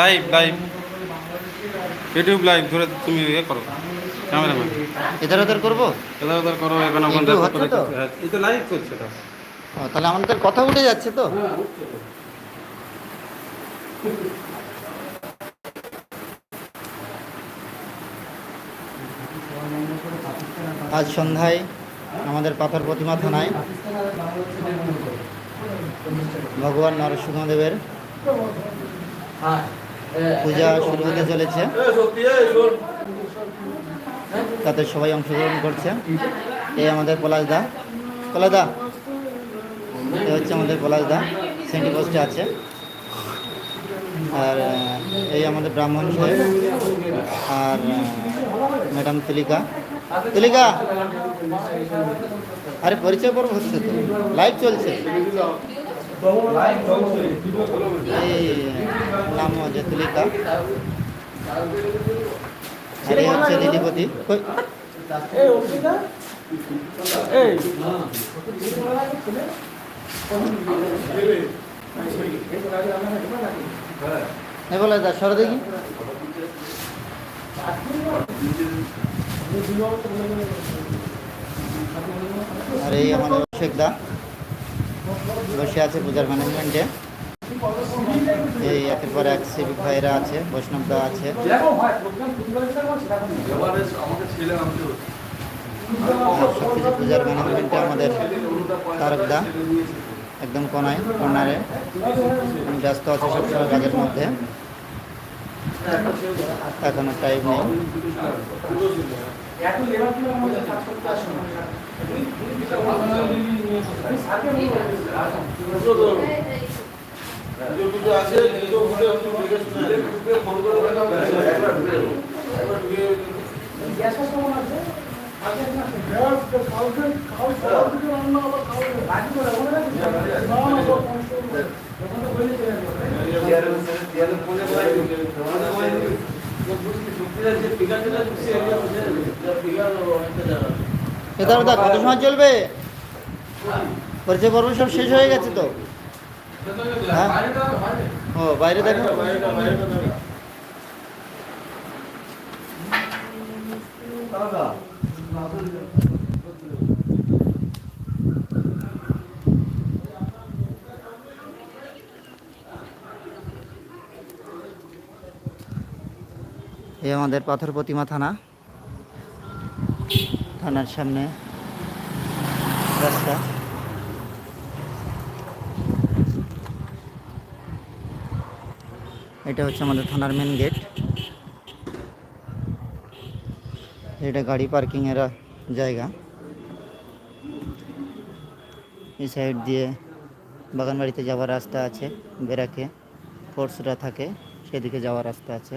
Live live YouTube live ধরে তুমি ইয়ে করো ক্যামেরাম্যান এধার ওধার করব? এদার ওদার করো এখন? এই তো লাইভ করছে তাহলে আমাদের কথা উঠে যাচ্ছে তো। আজ সন্ধ্যায় আমাদের পাথর প্রতিমা থানায়। ভগবান নরসিংহদেবের পূজা শুরু হতে চলেছে। তাতে সবাই অংশগ্রহণ করছে। এই আমাদের পলাশদা। পলাশদা এই হচ্ছে আমাদের পলাশদা। সেন্টি পোস্টে আছে। আর এই আমাদের ব্রাহ্মণ সাহেব আর ম্যাডাম তুলিকা। তুলিকা। আরে পরিচয় পর্ব হচ্ছে তো। লাইভ চলছে। নাম হচ্ছে তুলিকা। আর হচ্ছে কই- বলে দা সর দেখি। আর এই আমাদের শেখ দা। বসে আছে পূজার ম্যানেজমেন্টে। এই একের পর এক সিভিক ভাইরা আছে, বৈষ্ণব দা আছে। আর সব কিছু পূজার ম্যানেজমেন্টে আমাদের তারক দা, একদম কোনায় কর্নারে ব্যস্ত আছে সবসময় কাজের মধ্যে। এখনও টাইম নেই। এটা দা কত সময় চলবে? পরিচয় পর্ব সব শেষ হয়ে গেছে তো? হ্যাঁ? ও, বাইরে দেখো। এই আমাদের পাথর প্রতিমা থানা। থানার সামনে রাস্তা। এটা হচ্ছে আমাদের থানার মেন গেট এটা গাড়ি পার্কিং এর জায়গা। এই সাইড দিয়ে বাগানবাড়িতে যাওয়ার রাস্তা আছে বেরাকে ফোর্সরা থাকে, সেদিকে যাওয়ার রাস্তা আছে।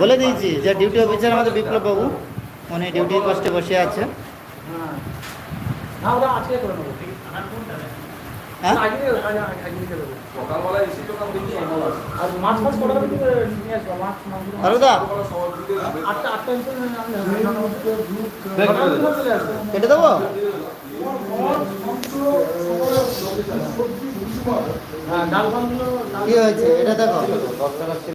বলে দিয়েছি যে ডিউটি অফিসার আমাদের বিপ্লব বাবু উনি ডিউটি পোস্টে বসে আছে হ্যাঁ কেটে দেবো কি হয়েছে? এটা দেখো।